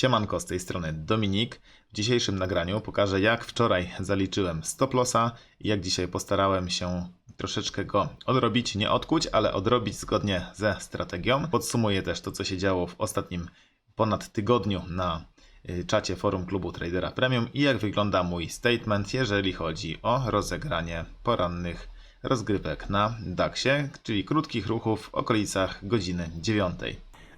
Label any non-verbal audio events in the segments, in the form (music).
Siemanko, z tej strony Dominik. W dzisiejszym nagraniu pokażę jak wczoraj zaliczyłem stop lossa i jak dzisiaj postarałem się troszeczkę go odrobić, nie odkuć, ale odrobić zgodnie ze strategią. Podsumuję też to, co się działo w ostatnim ponad tygodniu na y, czacie forum klubu Tradera Premium i jak wygląda mój statement, jeżeli chodzi o rozegranie porannych rozgrywek na DAXie, czyli krótkich ruchów w okolicach godziny 9.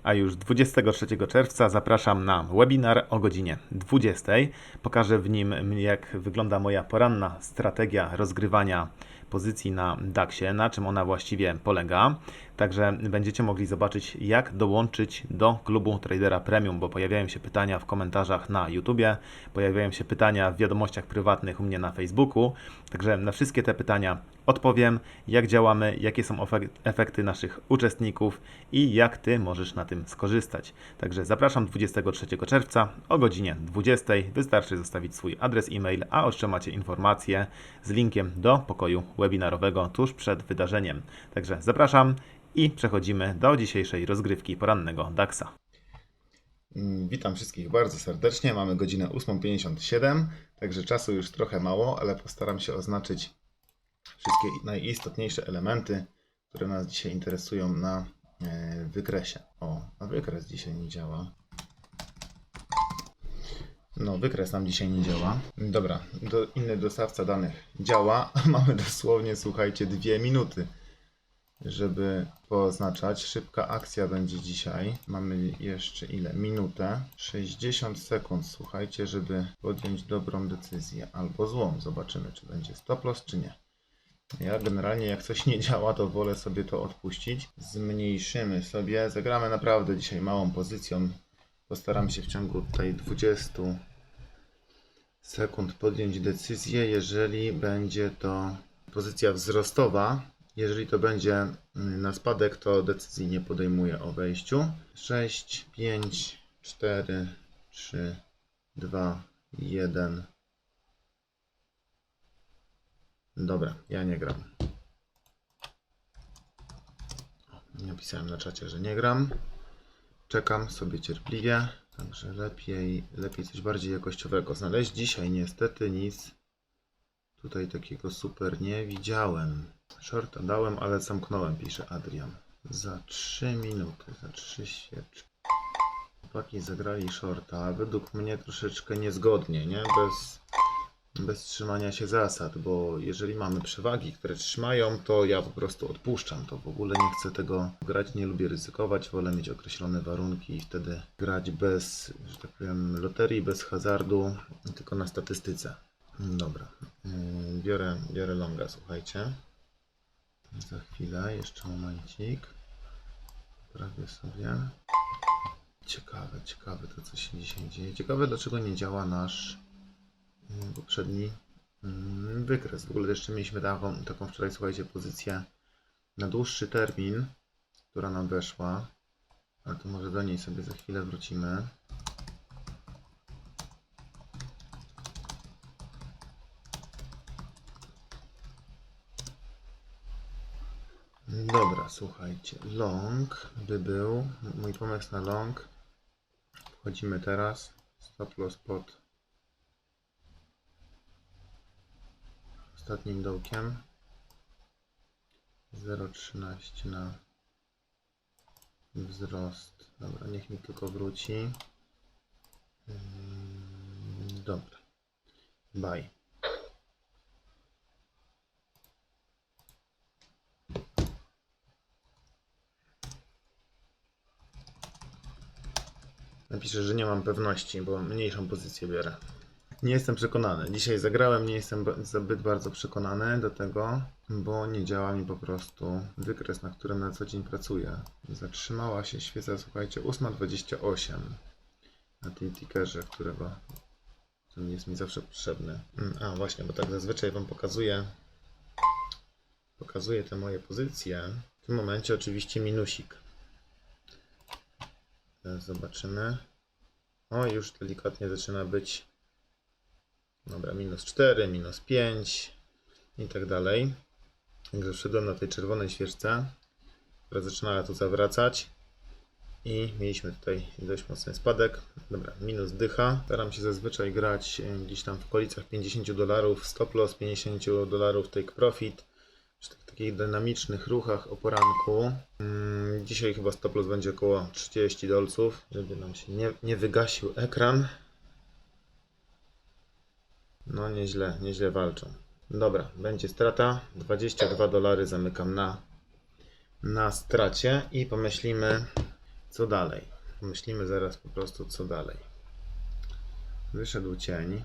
A już 23 czerwca zapraszam na webinar o godzinie 20. Pokażę w nim, jak wygląda moja poranna strategia rozgrywania pozycji na DAXie, na czym ona właściwie polega. Także będziecie mogli zobaczyć, jak dołączyć do klubu Tradera Premium, bo pojawiają się pytania w komentarzach na YouTubie, pojawiają się pytania w wiadomościach prywatnych u mnie na Facebooku. Także na wszystkie te pytania odpowiem, jak działamy, jakie są efek- efekty naszych uczestników i jak Ty możesz na tym skorzystać. Także zapraszam 23 czerwca o godzinie 20. Wystarczy zostawić swój adres e-mail, a otrzymacie informacje z linkiem do pokoju webinarowego tuż przed wydarzeniem. Także zapraszam i przechodzimy do dzisiejszej rozgrywki porannego DAXa. Mm, Witam wszystkich bardzo serdecznie. Mamy godzinę 8.57, także czasu już trochę mało, ale postaram się oznaczyć wszystkie najistotniejsze elementy, które nas dzisiaj interesują na e, wykresie. O, a wykres dzisiaj nie działa. No, wykres nam dzisiaj nie działa. Dobra, do, inny dostawca danych działa. (laughs) Mamy dosłownie, słuchajcie, dwie minuty żeby poznaczać. Szybka akcja będzie dzisiaj. Mamy jeszcze ile? Minutę. 60 sekund, słuchajcie, żeby podjąć dobrą decyzję albo złą. Zobaczymy, czy będzie stop loss, czy nie. Ja generalnie jak coś nie działa, to wolę sobie to odpuścić. Zmniejszymy sobie. Zagramy naprawdę dzisiaj małą pozycją. Postaram się w ciągu tej 20 sekund podjąć decyzję, jeżeli będzie to pozycja wzrostowa. Jeżeli to będzie mm, na spadek, to decyzji nie podejmuję o wejściu. 6, 5, 4, 3, 2, 1. Dobra, ja nie gram. Napisałem na czacie, że nie gram. Czekam sobie cierpliwie. Także lepiej, lepiej coś bardziej jakościowego znaleźć. Dzisiaj niestety nic tutaj takiego super nie widziałem. Shorta dałem, ale zamknąłem, pisze Adrian. Za 3 minuty, za 3 świeczki. Chłopaki zagrali shorta, według mnie troszeczkę niezgodnie, nie? Bez, bez trzymania się zasad, bo jeżeli mamy przewagi, które trzymają, to ja po prostu odpuszczam. To w ogóle nie chcę tego grać, nie lubię ryzykować, wolę mieć określone warunki i wtedy grać bez, że tak powiem, loterii, bez hazardu, tylko na statystyce. Dobra, yy, biorę, biorę longa, słuchajcie. Za chwilę, jeszcze momencik. Prawie sobie. Ciekawe, ciekawe to, co się dzisiaj dzieje. Ciekawe, dlaczego nie działa nasz poprzedni mm, wykres. W ogóle jeszcze mieliśmy taką, taką wczoraj, słuchajcie, pozycję na dłuższy termin, która nam weszła. Ale to może do niej sobie za chwilę wrócimy. Dobra, słuchajcie. Long by był. Mój pomysł na long. Wchodzimy teraz. Stop loss pod ostatnim dołkiem. 0,13 na wzrost. Dobra, niech mi tylko wróci. Dobra. Bye. Napiszę, że nie mam pewności, bo mniejszą pozycję biorę. Nie jestem przekonany. Dzisiaj zagrałem, nie jestem zbyt bardzo przekonany do tego, bo nie działa mi po prostu wykres, na którym na co dzień pracuję. Zatrzymała się świeca, słuchajcie, 8.28 na tym tickerze, którego który jest mi zawsze potrzebny. Mm, A właśnie, bo tak zazwyczaj Wam pokazuję pokazuję te moje pozycje. W tym momencie oczywiście minusik. Zobaczymy. O, już delikatnie zaczyna być. Dobra, minus 4, minus 5 i tak dalej. Także wszedłem na tej czerwonej świeczce, która zaczynała tu zawracać. I mieliśmy tutaj dość mocny spadek. Dobra, minus dycha. Staram się zazwyczaj grać e, gdzieś tam w okolicach 50 dolarów stop loss, 50 dolarów take profit. Przy takich dynamicznych ruchach o poranku. Mm, Dzisiaj chyba stop loss będzie około 30 dolców, żeby nam się nie, nie wygasił ekran. No nieźle, nieźle walczą. Dobra, będzie strata. 22 dolary zamykam na, na stracie i pomyślimy co dalej. Pomyślimy zaraz po prostu co dalej. Wyszedł cień.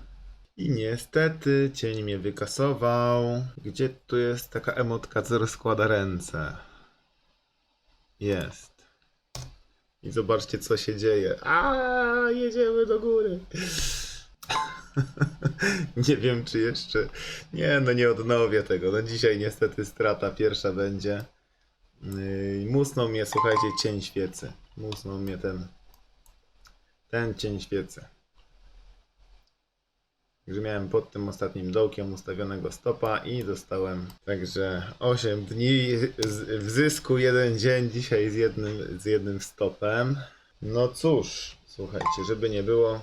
I niestety cień mnie wykasował. Gdzie tu jest taka emotka, co rozkłada ręce? Jest. I zobaczcie, co się dzieje. A, jedziemy do góry. (laughs) nie wiem, czy jeszcze. Nie, no nie odnowię tego. No dzisiaj niestety strata pierwsza będzie. Yy, musnął mnie, słuchajcie, cień świecy. Musnął mnie ten. Ten cień świecy. Także miałem pod tym ostatnim dołkiem ustawionego stopa i dostałem także 8 dni w zysku, jeden dzień dzisiaj z jednym, z jednym stopem. No cóż, słuchajcie, żeby nie było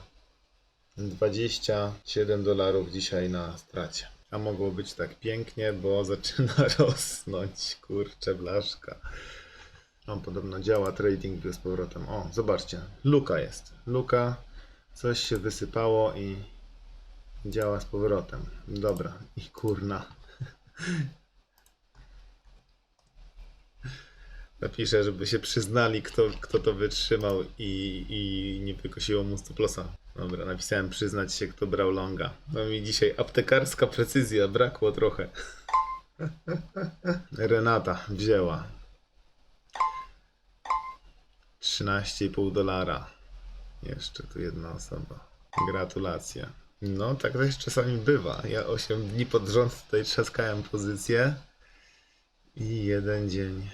27 dolarów dzisiaj na stracie. A mogło być tak pięknie, bo (laughs) zaczyna rosnąć, kurczę, blaszka. On podobno działa trading z powrotem. O, zobaczcie, luka jest. Luka, coś się wysypało i działa z powrotem. Dobra, i kurna. (laughs) Napiszę, żeby się przyznali, kto, kto to wytrzymał i, i nie wykosiło mu stoplosa. Dobra, napisałem przyznać się, kto brał longa. No mi dzisiaj aptekarska precyzja, brakło trochę. (laughs) Renata wzięła. 13,5 dolara. Jeszcze tu jedna osoba. Gratulacje. No, tak też czasami bywa. Ja 8 dni pod rząd tutaj trzaskałem pozycję i jeden dzień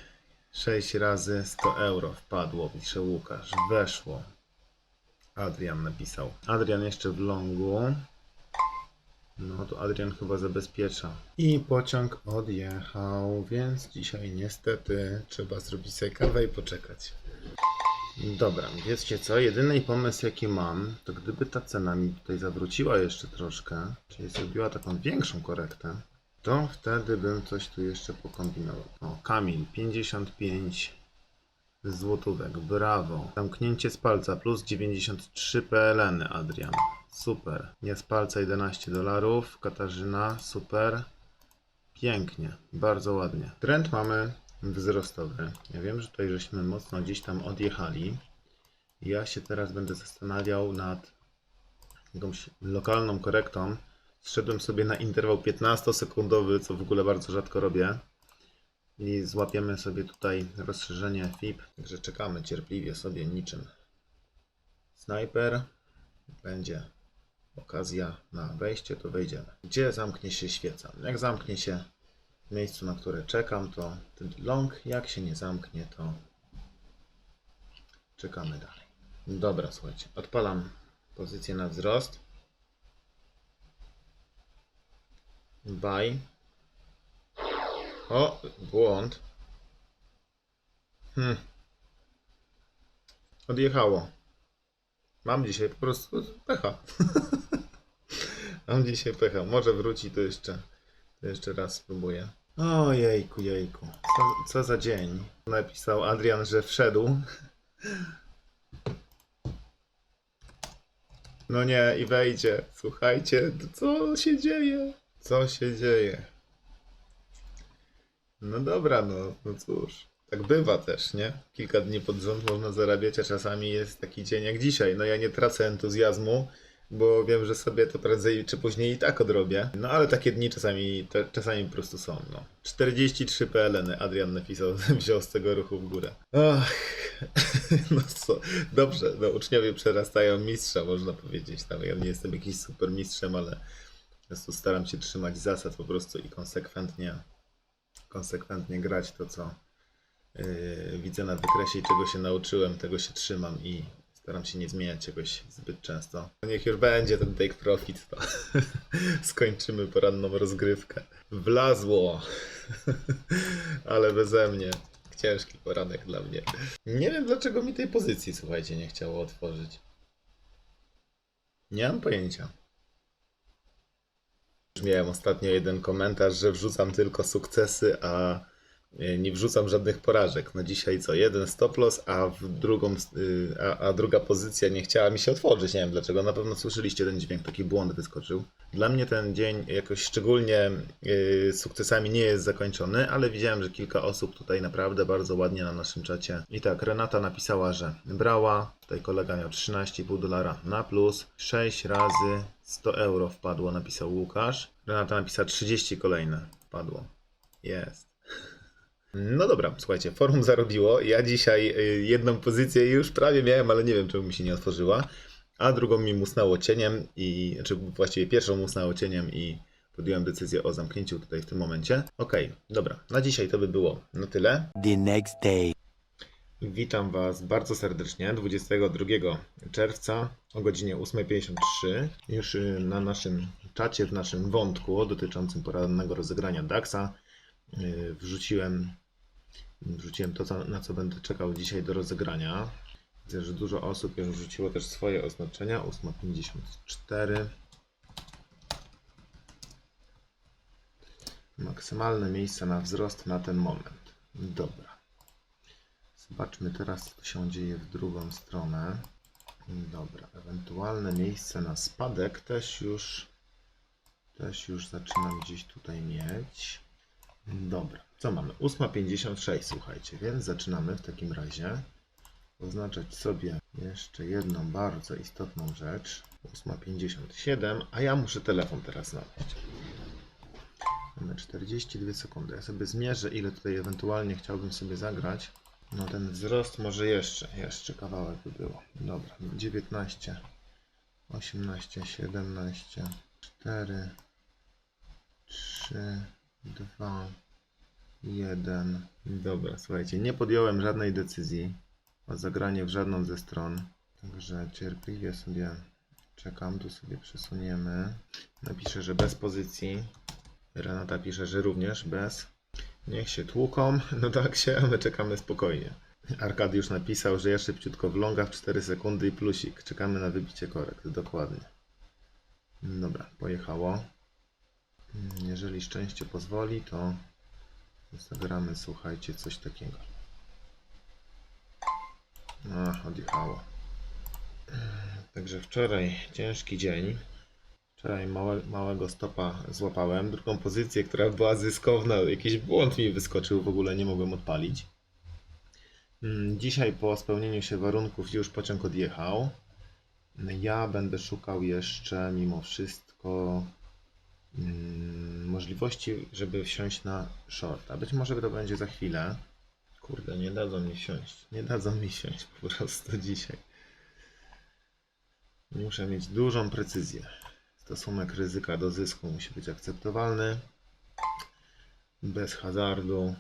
6 razy 100 euro wpadło, pisze Łukasz. Weszło. Adrian napisał. Adrian jeszcze w longu. No to Adrian chyba zabezpiecza. I pociąg odjechał, więc dzisiaj niestety trzeba zrobić sobie kawę i poczekać. Dobra, wiecie co? Jedyny pomysł jaki mam, to gdyby ta cena mi tutaj zawróciła jeszcze troszkę, czyli zrobiła taką większą korektę, to wtedy bym coś tu jeszcze pokombinował. O, Kamil, 55 złotówek, brawo. Zamknięcie z palca plus 93 PLN, Adrian. Super. Nie z palca 11 dolarów. Katarzyna, super. Pięknie, bardzo ładnie. Trend mamy wzrostowy. Ja wiem, że tutaj żeśmy mocno gdzieś tam odjechali. Ja się teraz będę zastanawiał nad jakąś lokalną korektą. Zszedłem sobie na interwał 15-sekundowy, co w ogóle bardzo rzadko robię. I złapiemy sobie tutaj rozszerzenie FIB. Także czekamy cierpliwie sobie niczym. Snajper. Będzie okazja na wejście, to wejdziemy. Gdzie zamknie się świeca? Jak zamknie się w miejscu, na które czekam, to long. Jak się nie zamknie, to czekamy dalej. Dobra, słuchajcie, odpalam pozycję na wzrost. Buy. O, błąd. Hmm. Odjechało. Mam dzisiaj po prostu pecha. (laughs) Mam dzisiaj pecha. Może wróci, to jeszcze, to jeszcze raz spróbuję. O jejku, jejku. Co, co za dzień. Napisał Adrian, że wszedł. No nie, i wejdzie. Słuchajcie, co się dzieje? Co się dzieje? No dobra, no, no cóż. Tak bywa też, nie? Kilka dni pod rząd można zarabiać, a czasami jest taki dzień jak dzisiaj. No ja nie tracę entuzjazmu, bo wiem, że sobie to prędzej czy później i tak odrobię. No ale takie dni czasami, czasami po prostu są, no. 43 PLN Adrian napisał, (laughs) wziął z tego ruchu w górę. Ach, (laughs) no co, dobrze, no uczniowie przerastają mistrza, można powiedzieć. Tam ja nie jestem jakiś super mistrzem, ale po prostu staram się trzymać zasad po prostu i konsekwentnie konsekwentnie grać to, co yy, widzę na wykresie i czego się nauczyłem, tego się trzymam i staram się nie zmieniać czegoś zbyt często. Niech już będzie ten take profit, to (laughs) skończymy poranną rozgrywkę. Wlazło, (laughs) ale beze mnie. Ciężki poranek dla mnie. Nie wiem dlaczego mi tej pozycji, słuchajcie, nie chciało otworzyć. Nie mam pojęcia. Miałem ostatnio jeden komentarz, że wrzucam tylko sukcesy, a nie wrzucam żadnych porażek. No dzisiaj co? Jeden stop loss, a w drugą, y, a, a druga pozycja nie chciała mi się otworzyć. Nie wiem dlaczego. Na pewno słyszeliście ten dźwięk, taki błąd wyskoczył. Dla mnie ten dzień jakoś szczególnie y, sukcesami nie jest zakończony, ale widziałem, że kilka osób tutaj naprawdę bardzo ładnie na naszym czacie. I tak, Renata napisała, że brała. Tutaj kolega miał 13,5 dolara na plus. 6 razy 100 euro wpadło, napisał Łukasz. Renata napisała 30 kolejne wpadło. Jest. No dobra, słuchajcie, forum zarobiło. Ja dzisiaj y, jedną pozycję już prawie miałem, ale nie wiem czemu mi się nie otworzyła. A drugą mi musnęło cieniem i, znaczy właściwie pierwszą musnęło cieniem i podjąłem decyzję o zamknięciu tutaj w tym momencie. Okej, dobra, na dzisiaj to by było na tyle. the next day. Witam Was bardzo serdecznie 22 czerwca o godzinie 8.53. Już y, na naszym czacie, w naszym wątku dotyczącym porannego rozegrania DAX-a y, wrzuciłem, wrzuciłem to, na co będę czekał dzisiaj do rozegrania. Widzę, że dużo osób już wrzuciło też swoje oznaczenia. 8.54. Maksymalne miejsce na wzrost na ten moment. Dobra. Zobaczmy teraz, co się dzieje w drugą stronę. Dobra, ewentualne miejsce na spadek też już też już zaczynam gdzieś tutaj mieć. Dobra, co mamy? 8.56, słuchajcie, więc zaczynamy w takim razie oznaczać sobie jeszcze jedną bardzo istotną rzecz. 8.57, a ja muszę telefon teraz znaleźć. Mamy 42 sekundy. Ja sobie zmierzę, ile tutaj ewentualnie chciałbym sobie zagrać. No ten wzrost może jeszcze, jeszcze kawałek by było. Dobra, 19, 18, 17, 4, 3, 2, 1. Dobra, słuchajcie, nie podjąłem żadnej decyzji o zagranie w żadną ze stron. Także cierpliwie sobie czekam, tu sobie przesuniemy. Napiszę, że bez pozycji. Renata pisze, że również bez. Niech się tłuką. (laughs) No tak się, a my czekamy spokojnie. Arkadiusz napisał, że ja szybciutko w longa w 4 sekundy i plusik. Czekamy na wybicie korekt. Dokładnie. Dobra, pojechało. Jeżeli szczęście pozwoli, to zagramy, słuchajcie, coś takiego. Ach, odjechało. Także wczoraj ciężki dzień. Wczoraj małe, małego stopa złapałem. Drugą pozycję, która była zyskowna, jakiś błąd mi wyskoczył, w ogóle nie mogłem odpalić. Mm, Dzisiaj po spełnieniu się warunków już pociąg odjechał. Ja będę szukał jeszcze mimo wszystko możliwości, żeby wsiąść na shorta. Być może to będzie za chwilę. Kurde, nie dadzą mi wsiąść. Nie dadzą mi wsiąść po prostu dzisiaj. Muszę mieć dużą precyzję. Stosunek ryzyka do zysku musi być akceptowalny. Bez hazardu.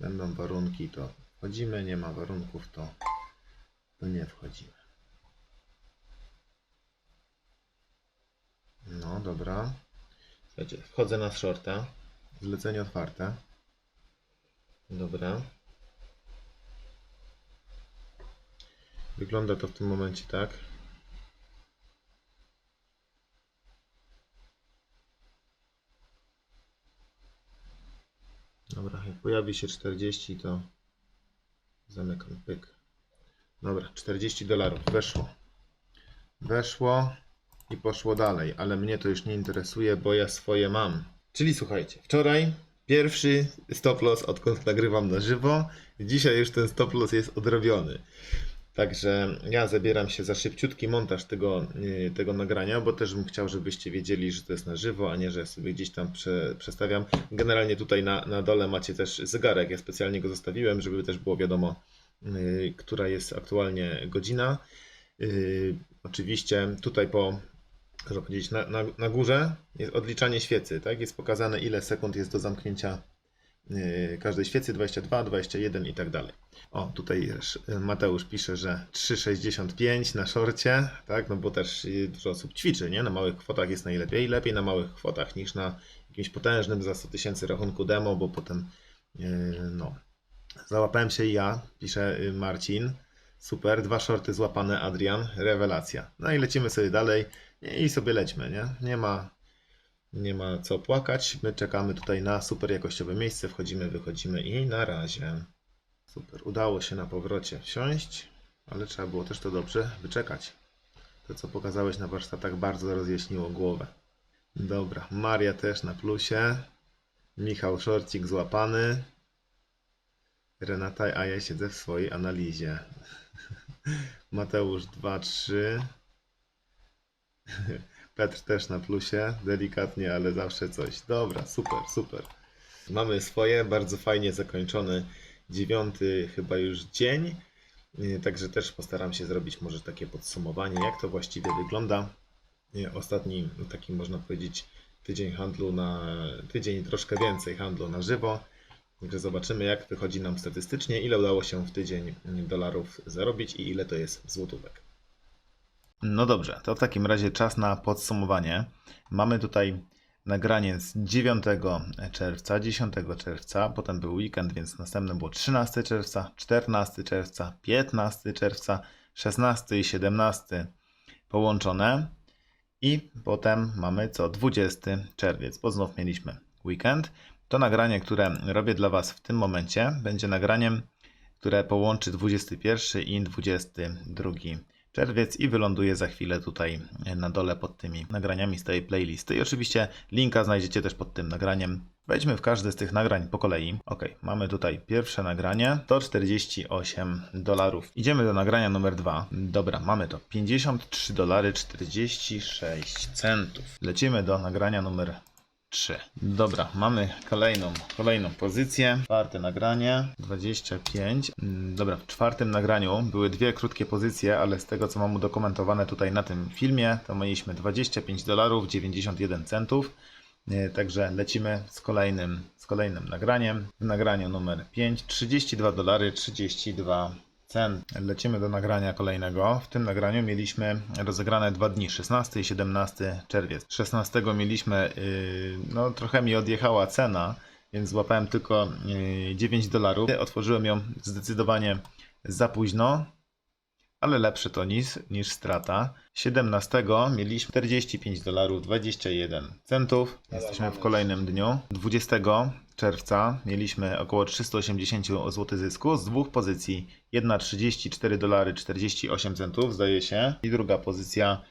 Będą warunki, to wchodzimy. Nie ma warunków, to, to nie wchodzimy. No dobra. Słuchajcie, wchodzę na shorta. Zlecenie otwarte. Dobra. Wygląda to w tym momencie tak. Dobra, jak pojawi się 40, to zamykam pyk. Dobra, 40 dolarów weszło. Weszło i poszło dalej, ale mnie to już nie interesuje, bo ja swoje mam. Czyli słuchajcie, wczoraj pierwszy stop loss, odkąd nagrywam na żywo. Dzisiaj już ten stop loss jest odrobiony. Także ja zabieram się za szybciutki montaż tego, yy, tego nagrania, bo też bym chciał, żebyście wiedzieli, że to jest na żywo, a nie, że sobie gdzieś tam prze, przestawiam. Generalnie tutaj na, na dole macie też zegarek. Ja specjalnie go zostawiłem, żeby też było wiadomo, yy, która jest aktualnie godzina. Yy, oczywiście tutaj po, można powiedzieć, na, na, na górze jest odliczanie świecy, tak? Jest pokazane ile sekund jest do zamknięcia yy, każdej świecy, 22, 21 i tak dalej. O, tutaj też Mateusz pisze, że 3,65 na szorcie, tak? No bo też yy, dużo osób ćwiczy, nie? Na małych kwotach jest najlepiej. Lepiej na małych kwotach niż na jakimś potężnym za 100 tysięcy rachunku demo, bo potem no, Załapałem się ja, pisze y, Marcin. Super, dwa shorty złapane, Adrian, rewelacja. No i lecimy sobie dalej i sobie lećmy, nie? Nie ma, nie ma co płakać. My czekamy tutaj na super jakościowe miejsce, wchodzimy, wychodzimy i na razie. Super, udało się na powrocie wsiąść, ale trzeba było też to dobrze wyczekać. To, co pokazałeś na warsztatach, bardzo rozjaśniło głowę. Dobra, Maria też na plusie. Michał Szorcik złapany. Renata, a ja siedzę w swojej analizie. (laughs) Mateusz 2-3. (laughs) Petr też na plusie. Delikatnie, ale zawsze coś. Dobra, super, super. Mamy swoje, bardzo fajnie zakończony dziewiąty chyba już dzień. Yy, Także też postaram się zrobić może takie podsumowanie, jak to właściwie wygląda. Yy, Ostatni taki można powiedzieć tydzień handlu na tydzień troszkę więcej handlu na żywo. Także zobaczymy jak wychodzi nam statystycznie, ile udało się w tydzień dolarów zarobić i ile to jest złotówek. No dobrze, to w takim razie czas na podsumowanie. Mamy tutaj nagranie z 9 czerwca, 10 czerwca, potem był weekend, więc następne było 13 czerwca, 14 czerwca, 15 czerwca, 16 i 17 połączone. I potem mamy co 20 czerwiec, bo znów mieliśmy weekend. To nagranie, które robię dla Was w tym momencie, będzie nagraniem, które połączy 21 i 22 czerwiec i wyląduje za chwilę tutaj na dole pod tymi nagraniami z tej playlisty. I oczywiście linka znajdziecie też pod tym nagraniem. Wejdźmy w każde z tych nagrań po kolei. Ok, mamy tutaj pierwsze nagranie, to 48 dolarów. Idziemy do nagrania numer dwa. Dobra, mamy to 53 dolary 46 centów. Lecimy do nagrania numer 3. Dobra, mamy kolejną, kolejną pozycję. Czwarte nagranie, 25. Mm, Dobra, w czwartym nagraniu były dwie krótkie pozycje, ale z tego co mam udokumentowane tutaj na tym filmie, to mieliśmy 25 dolarów 91 centów. E, Także lecimy z kolejnym, z kolejnym nagraniem. W nagraniu numer 5, 32 dolary 32 cent. Lecimy do nagrania kolejnego. W tym nagraniu mieliśmy rozegrane dwa dni, 16 i 17 czerwiec. 16 mieliśmy, yy, no trochę mi odjechała cena, więc złapałem tylko yy, 9 dolarów. Otworzyłem ją zdecydowanie za późno, ale lepsze to niż, niż strata. 17 mieliśmy 45 dolarów 21 centów. Jesteśmy w kolejnym dniu. 20 czerwca mieliśmy około 380 zł zysku z dwóch pozycji. Jedna 34 dolary 48 centów zdaje się i druga pozycja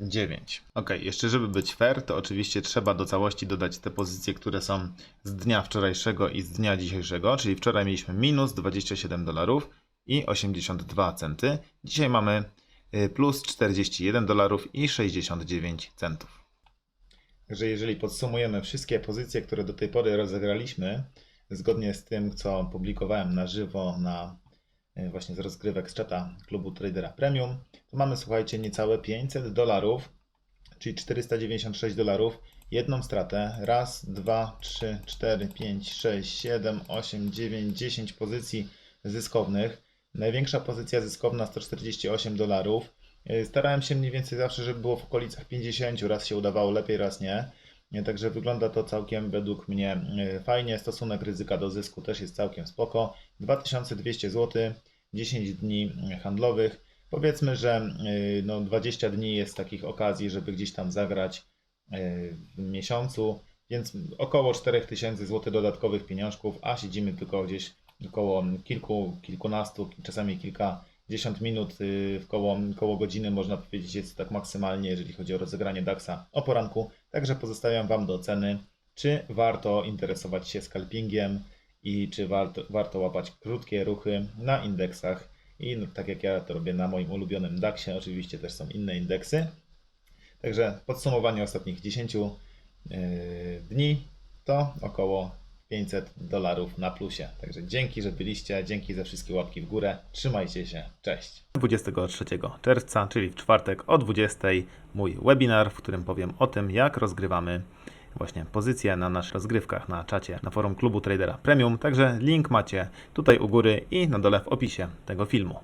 85,09. Ok, jeszcze żeby być fair, to oczywiście trzeba do całości dodać te pozycje, które są z dnia wczorajszego i z dnia dzisiejszego, czyli wczoraj mieliśmy minus 27 dolarów i 82 centy. Dzisiaj mamy y, plus 41 dolarów i 69 centów. Także jeżeli podsumujemy wszystkie pozycje, które do tej pory rozegraliśmy, zgodnie z tym, co publikowałem na żywo na właśnie z rozgrywek z czata klubu Tradera Premium, to mamy, słuchajcie, niecałe 500 dolarów, czyli 496 dolarów, jedną stratę. Raz, dwa, trzy, cztery, pięć, sześć, siedem, osiem, dziewięć, dziesięć pozycji zyskownych. Największa pozycja zyskowna 148 dolarów. Yy, Starałem się mniej więcej zawsze, żeby było w okolicach 50, raz się udawało lepiej, raz nie. Yy, Także wygląda to całkiem według mnie fajnie. Stosunek ryzyka do zysku też jest całkiem spoko. 2200 zł, 10 dni handlowych. Powiedzmy, że yy, no 20 dni jest takich okazji, żeby gdzieś tam zagrać yy, w miesiącu, więc około 4000 zł dodatkowych pieniążków, a siedzimy tylko gdzieś około kilku, kilkunastu, czasami kilkadziesiąt minut, yy, w koło, koło godziny można powiedzieć jest tak maksymalnie, jeżeli chodzi o rozegranie DAX-a o poranku. Także pozostawiam Wam do oceny, czy warto interesować się scalpingiem i czy warto, warto łapać krótkie ruchy na indeksach. I no, tak jak ja to robię na moim ulubionym DAX-ie, oczywiście też są inne indeksy. Także podsumowanie ostatnich 10 yy, dni to około 500 dolarów na plusie. Także dzięki, że byliście, dzięki za wszystkie łapki w górę. Trzymajcie się, cześć. 23 czerwca, czyli w czwartek o 20 mój webinar, w którym powiem o tym, jak rozgrywamy właśnie pozycje na naszych rozgrywkach na czacie na forum klubu Tradera Premium. Także link macie tutaj u góry i na dole w opisie tego filmu.